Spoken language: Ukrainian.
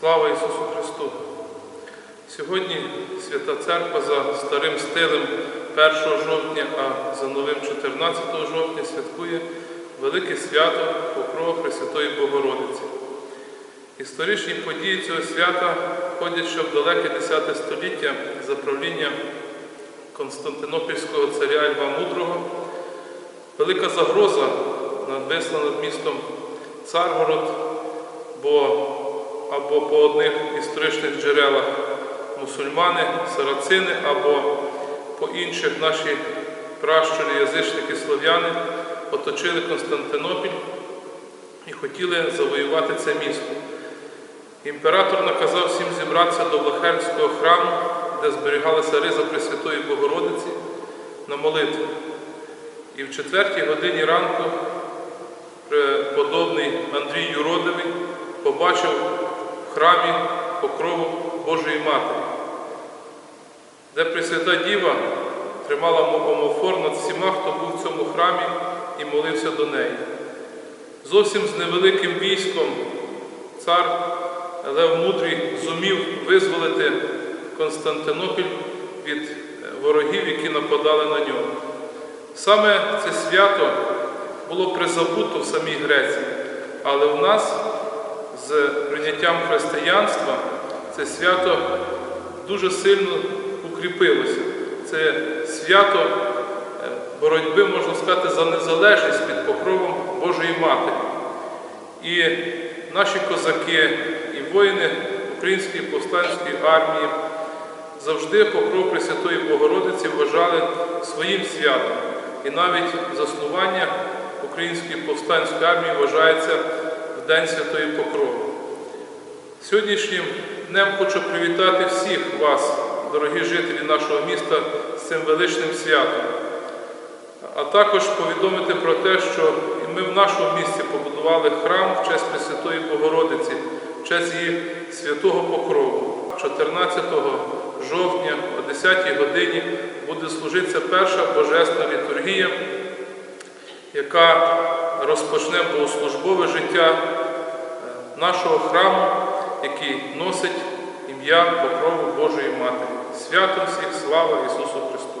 Слава Ісусу Христу! Сьогодні Свята Церква за старим стилем 1 жовтня, а за новим 14 жовтня святкує велике свято Покрова Пресвятої Богородиці. Історичні події цього свята ходять ще в далеке 10 століття за правління Константинопільського царя Льва Мудрого. Велика загроза надвисла над містом Царгород, бо або по одних історичних джерелах мусульмани, сарацини, або по інших наші пращури, язичники, слов'яни оточили Константинопіль і хотіли завоювати це місто. Імператор наказав всім зібратися до Влахельського храму, де зберігалася риза Пресвятої Богородиці, на молитву. І в четвертій годині ранку преподобний Андрій Юродивий побачив храмі покрову Божої Матері, де Пресвята Діва тримала омофор над всіма, хто був в цьому храмі і молився до неї. Зовсім з невеликим військом цар Лев Мудрий зумів визволити Константинопіль від ворогів, які нападали на нього. Саме це свято було призабуто в самій Греції, але в нас з прийняттям християнства це свято дуже сильно укріпилося. Це свято е, боротьби, можна сказати, за незалежність під покровом Божої Матері. І наші козаки, і воїни Української повстанської армії завжди покров Пресвятої Богородиці вважали своїм святом. І навіть заснування Української повстанської армії вважається День Святої Покрови. Сьогоднішнім днем хочу привітати всіх вас, дорогі жителі нашого міста, з цим величним святом, а також повідомити про те, що ми в нашому місті побудували храм в честь Пресвятої Богородиці, в честь її святого Покрову. 14 жовтня о 10 годині буде служитися перша божественна літургія, яка розпочне богослужбове життя нашого храму, який носить ім'я покрову Божої Матері. Святом всіх слава Ісусу Христу!